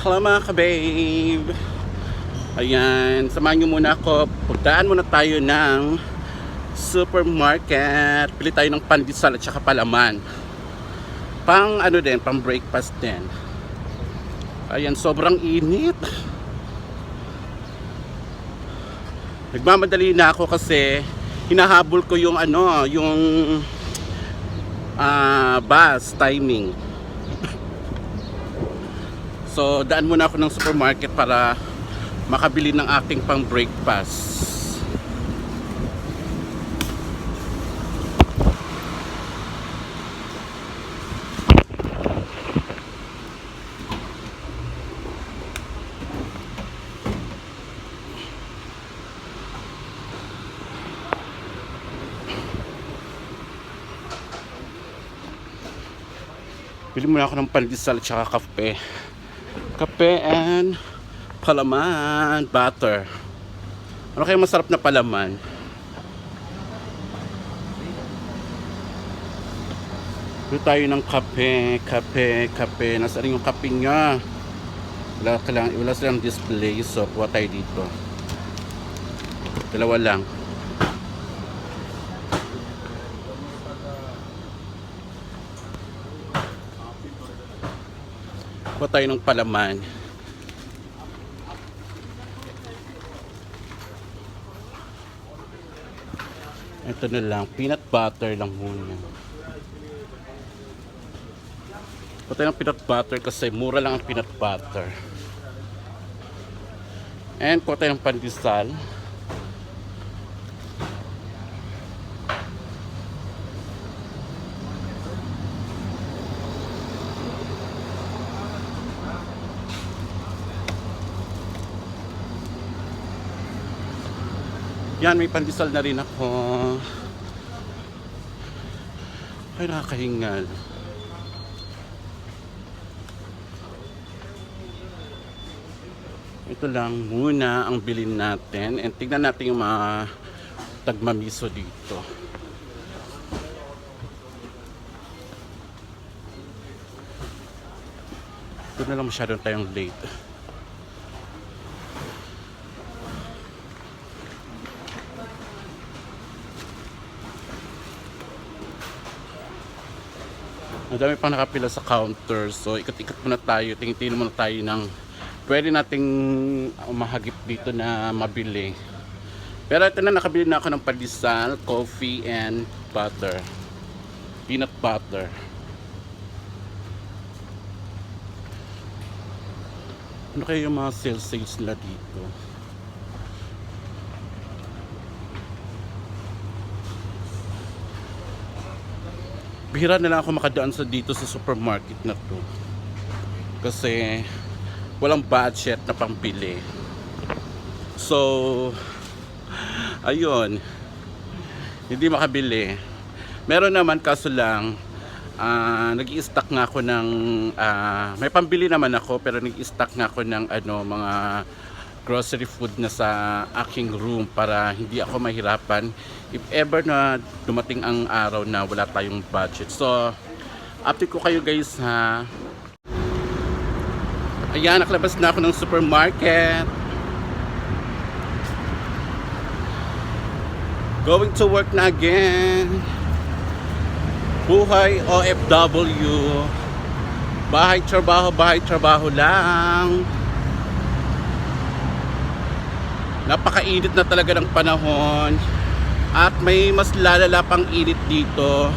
Hello mga ka-babe. Ayan, samahan nyo muna ako. Pagdaan muna tayo ng supermarket. Pili tayo ng pandesal at saka palaman. Pang ano din, pang breakfast din. Ayan, sobrang init. Nagmamadali na ako kasi hinahabol ko yung ano, yung ah bus timing. So, daan muna ako ng supermarket para makabili ng aking pang breakfast. Bili muna ako ng pandesal at saka kape. Kape and palaman, butter. Ano kaya masarap na palaman? Bili tayo ng kape, kape, kape. Nasaan yung kape niya? Wala, kailangan, wala silang display, so kuha tayo dito. Dalawa lang. Kuha tayo ng palaman. Ito na lang, peanut butter lang muna. Kuha tayo ng peanut butter kasi mura lang ang peanut butter. And kuha tayo ng pandesal. Yan, may pandesal na rin ako. Ay, nakakahingal. Ito lang muna ang bilin natin. And tignan natin yung mga tagmamiso dito. Ito na lang masyadong tayong late. Madami pang nakapila sa counter. So, ikot-ikot muna tayo. Tingin-tingin muna tayo ng pwede nating mahagip dito na mabili. Pero ito na, nakabili na ako ng pandesal, coffee, and butter. Peanut butter. Ano kaya yung mga sales sales nila dito? Bihira na lang ako makadaan sa dito sa supermarket na to. Kasi walang budget na pambili so ayun. Hindi makabili. Meron naman kaso lang ah, nag stock nga ako ng ah, may pambili naman ako pero nag stock nga ako ng ano mga grocery food na sa aking room para hindi ako mahirapan if ever na dumating ang araw na wala tayong budget. So, update ko kayo guys ha. Ayan, nakalabas na ako ng supermarket. Going to work na again. Buhay OFW. Bahay trabaho, bahay trabaho lang. Napakainit na talaga ng panahon. At may mas lalala pang init dito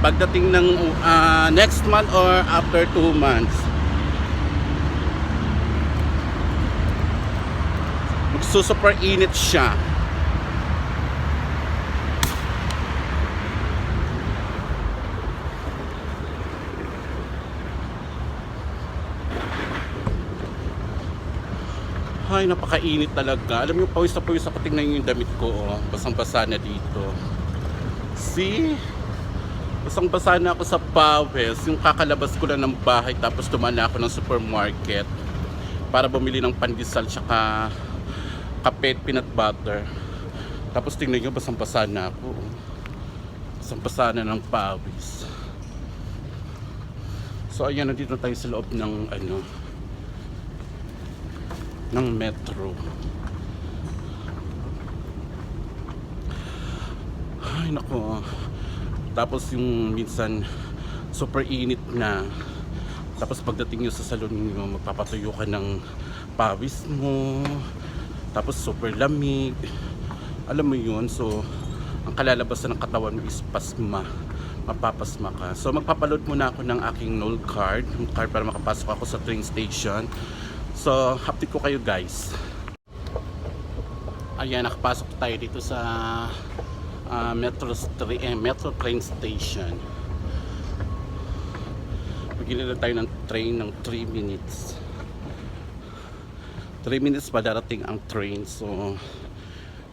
pagdating ng ah, next month or after 2 months. Magsusuper init siya Ay, napakainit talaga. Alam mo, pawis na pawis ako tingnan yung damit ko. Oh. Basang-basa na dito. See? Basang-basa na ako sa pawis. Yung kakalabas ko lang ng bahay tapos tumaan ako ng supermarket para bumili ng pandesal tsaka kape at peanut butter. Tapos tingnan nyo, basang-basa na ako. Basang-basa na ng pawis. So ayan, nandito tayo sa loob ng ano, ng metro. Ay, nako. Tapos yung minsan, super init na. Tapos pagdating nyo sa salon nyo, magpapatuyo ka ng pawis mo. Tapos super lamig. Alam mo yun, so ang kalalabasan ng katawan mo is pasma. Mapapasma ka. So magpapaload muna ako ng aking null card. Yung card para makapasok ako sa train station. So, update ko kayo guys. Ayan, nakapasok tayo dito sa ah, metro, eh, metro train station. Bigyan na tayo ng train ng 3 minutes. 3 minutes pa darating ang train. So,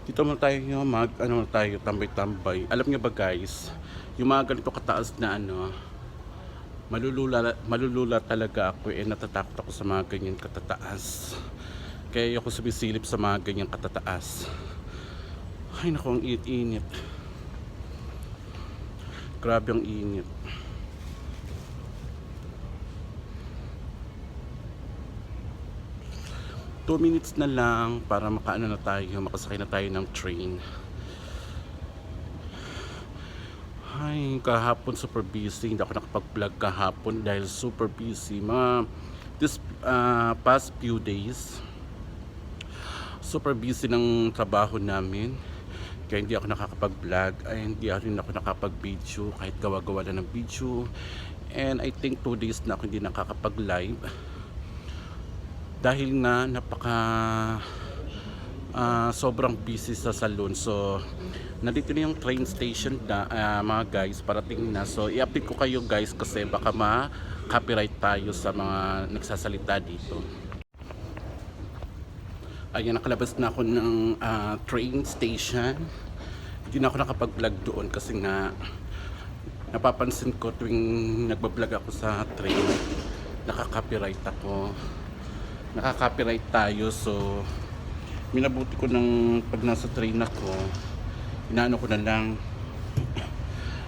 dito mo tayo mag, ano tayo, tambay-tambay. Alam niyo ba guys, yung mga ganito kataas na ano, malulula, malulula talaga ako eh, natatakot ako sa mga ganyan katataas. Kaya ako sumisilip sa mga ganyan katataas. Ay naku, ang init-init. Grabe ang init. Two minutes na lang para makaano na tayo, makasakay na tayo ng train. Ay, kahapon super busy. Hindi ako nakapag-vlog kahapon dahil super busy. Mga this uh, past few days, super busy ng trabaho namin. Kaya hindi ako nakakapag-vlog. Ay, hindi rin ako nakapag-video kahit gawa-gawa lang ng video. And I think two days na ako hindi nakakapag-live. Dahil nga napaka ah, sobrang busy sa salon. So, nandito na yung train station na ah, mga guys parating na. So, i-update ko kayo guys kasi baka ma-copyright tayo sa mga nagsasalita dito. Ayan, nakalabas na ako ng ah, train station. Hindi na ako nakapag-vlog doon kasi nga napapansin ko tuwing nagbablog ako sa train, nakaka-copyright ako. Nakaka-copyright tayo so minabuti ko ng pag nasa train ako, inaano ko na lang.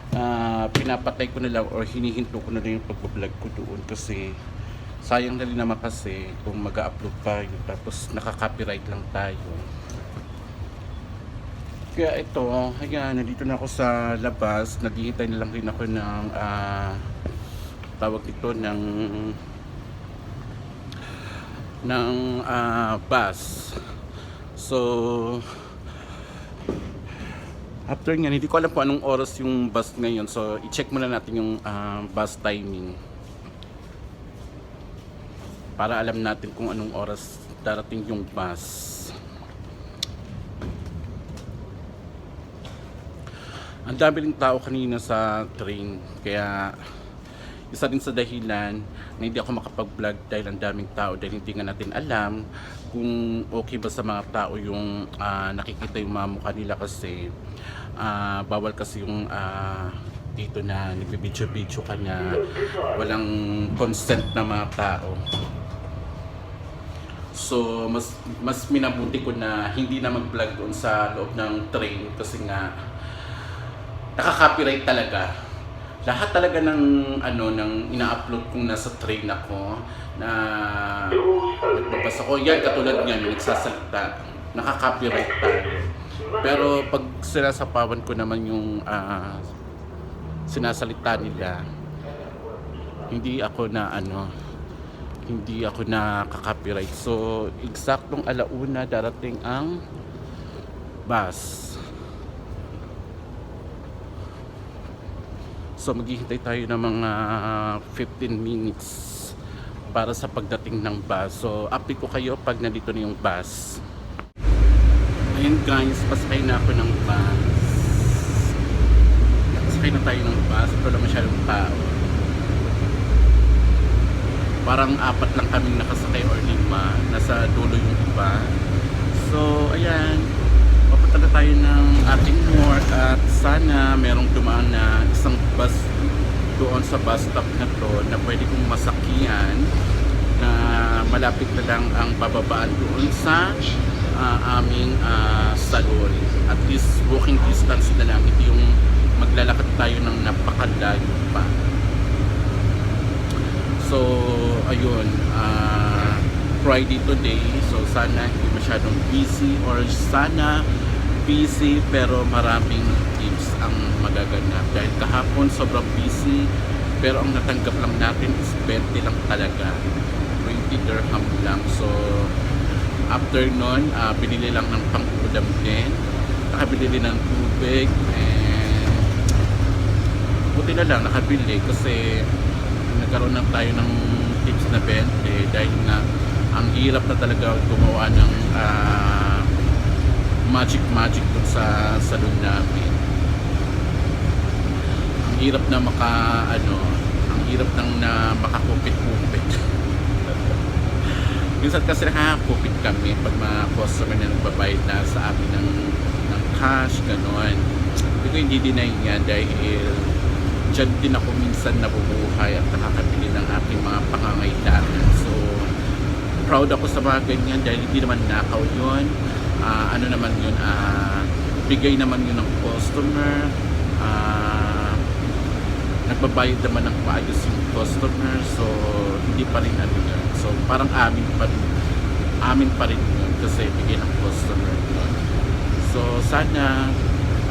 Ah, pinapatay ko na lang or hinihinto ko na lang yung pagbablog ko doon kasi sayang na rin naman kasi kung mag upload pa yun tapos nakaka-copyright lang tayo. Kaya ito, ayan, nandito na ako sa labas. Naghihintay na lang rin ako ng ah, tawag dito ng ng ah, bus so After nga, hindi ko alam kung anong oras yung bus ngayon. So, i-check muna natin yung ah, bus timing. Para alam natin kung anong oras darating yung bus. Ang dami ring tao kanina sa train. Kaya, isa din sa dahilan na hindi ako makapag-vlog dahil ang daming tao dahil hindi nga natin alam kung okay ba sa mga tao yung ah, nakikita yung mga mukha nila kasi ah, bawal kasi yung ah, dito na nagbibidyo-video ka na walang consent na mga tao. So, mas mas minabuti ko na hindi na mag-vlog doon sa loob ng train kasi nga nakaka-copyright talaga. Lahat talaga ng ano ng ina-upload kong nasa train ako na nagbabasa ko, yan katulad niyan, nagsasalita, nakaka-copyright tayo. Pero pag sinasapawan ko naman yung ah, sinasalita nila, hindi ako na ano, hindi ako nakaka-copyright. So, eksaktong alauna darating ang bus. So maghihintay tayo ng mga 15 minutes para sa pagdating ng bus. So update ko kayo pag nandito na yung bus. Ayun guys, pasakay na ako ng bus. Pasakay na tayo ng bus. Na masyadong tao. Parang apat lang kaming nakasakay or lima. Nasa dulo yung iba. So ayan, papunta na tayo ng ating north at sana merong dumaan na isang bus doon sa bus stop na to na pwede kong masakyan na malapit na lang ang bababaan doon sa ah, aming ah, salon. At least walking distance na lang, hindi yung maglalakad tayo ng napakalayo pa. So, ayun, ah Friday today. So sana hindi masyadong busy or sana busy pero maraming magaganap. Dahil kahapon sobrang busy pero ang natanggap lang natin is 20 lang talaga. 20 dirham lang. So after nun, ah, binili lang ng pang-ulam din. Nakabili din ng tubig and buti na lang nakabili kasi nagkaroon na tayo ng tips na 20 dahil nga ang hirap na talaga gumawa ng ah, magic magic dun sa salon namin hirap na maka ano ang hirap nang na makakupit-kupit minsan kasi nakakupit kami pag mga customer na nagbabayad na sa amin ng, ng cash gano'n hindi ko hindi deny yan dahil dyan din ako minsan nabubuhay at nakakabili ng aking mga pangangailangan. So, proud ako sa mga ganyan dahil hindi naman nakaw yun. Ah, ano naman yun, ah, bigay naman yun ng customer. Ah, nagbabayad naman ng maayos yung customer. So, hindi pa rin ano yun. So, parang amin pa rin. Amin pa rin yun kasi bigay ng customer. So, sana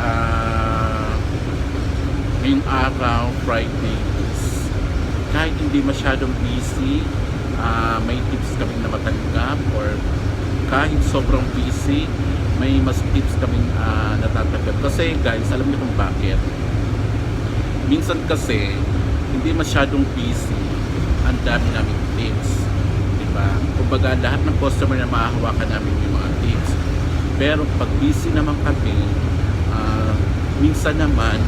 ah, ngayong araw, Friday is kahit hindi masyadong busy, ah, may tips kami na matanggap or kahit sobrang busy, may mas tips kaming ah, natatanggap. Kasi guys, alam niyo kung bakit? Minsan kasi, hindi masyadong busy, ang dami naming tips. Diba? Kumbaga, lahat ng customer na mahahawakan namin yung mga tips. Pero pag busy naman kami, ah, minsan naman,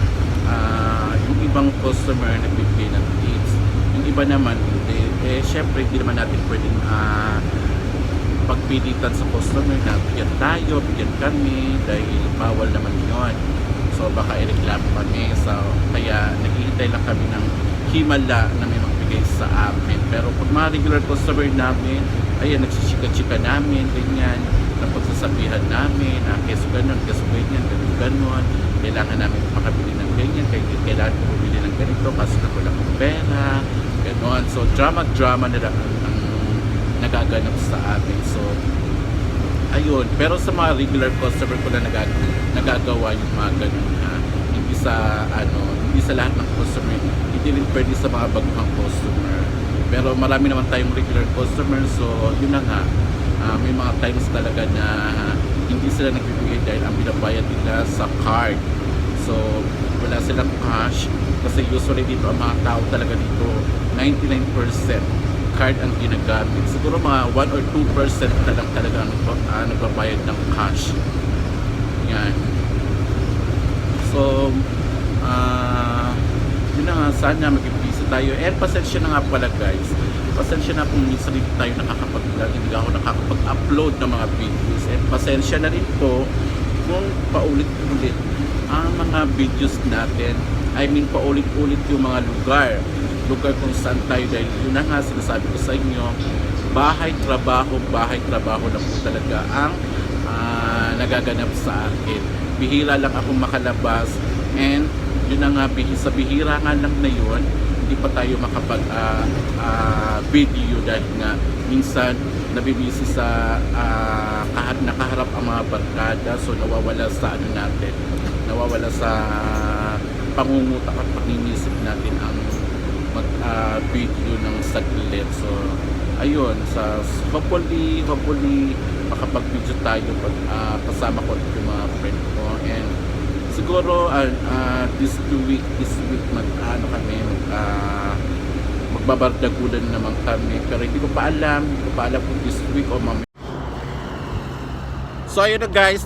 ah, yung ibang customer nagbibigay ng tips. Yung iba naman, hindi. Eh, syempre, hindi naman natin pwedeng ah, pagpilitan sa customer na bigyan tayo, bigyan kami, dahil bawal naman yon So, baka ireklamo kami. So, kaya naghihintay lang kami ng himala na may magbigay sa amin. Pero pag mga regular customer namin, ayan, nagsisika-chika namin, ganyan, na pagsasabihan namin, na keso ganun, keso ganyan, ganun, ganun, kailangan namin makabili ng ganyan, kailangan ko bumili ng ganito kasi na wala akong pera, ganun. So, drama-drama nila ang nagaganap sa amin. So, ayun. Pero sa mga regular customer ko na nagag nagagawa yung mga ganun ha. Hindi sa, ano, hindi sa lahat ng customer, hindi rin pwede sa mga baguhang customer. Pero marami naman tayong regular customer, so yun na nga. Ah, may mga times talaga na hindi sila nagbibigay dahil ang binabayad nila sa card. So, wala silang cash kasi usually dito ang mga tao talaga dito 99% card ang ginagamit. Siguro mga 1 or 2% na lang talaga ang uh, nagbabayad ng cash. Yan. So, ah yun na nga, sana maging busy tayo. And pasensya na nga pala guys. Pasensya na kung minsan hindi tayo nakakapag-vlog, hindi ako nakakapag-upload ng mga videos. And pasensya na rin po kung paulit-ulit ang mga videos natin. I mean, paulit-ulit yung mga lugar. Lugar kung saan tayo dahil yun na nga sinasabi ko sa inyo, bahay, trabaho, bahay, trabaho na po talaga ang ah, nagaganap sa akin. Bihira lang ako makalabas and yun na nga, sa bihira nga lang na yun, hindi pa tayo makapag ah, ah, video dahil nga minsan nabibisi sa uh, kahit nakaharap ang mga barkada so nawawala sa ano natin nawawala sa pangungutak at paninisip natin ang mag ah, video ng saglit. So ayun sa hopefully hopefully makapag video tayo pag ah, kasama ko yung mga friend ko. And siguro ah, ah, this two week this week mag ano kami mag ah, magbabardagulan naman kami. Pero hindi ko pa alam hindi ko pa alam kung this week o mamaya. So ayun na guys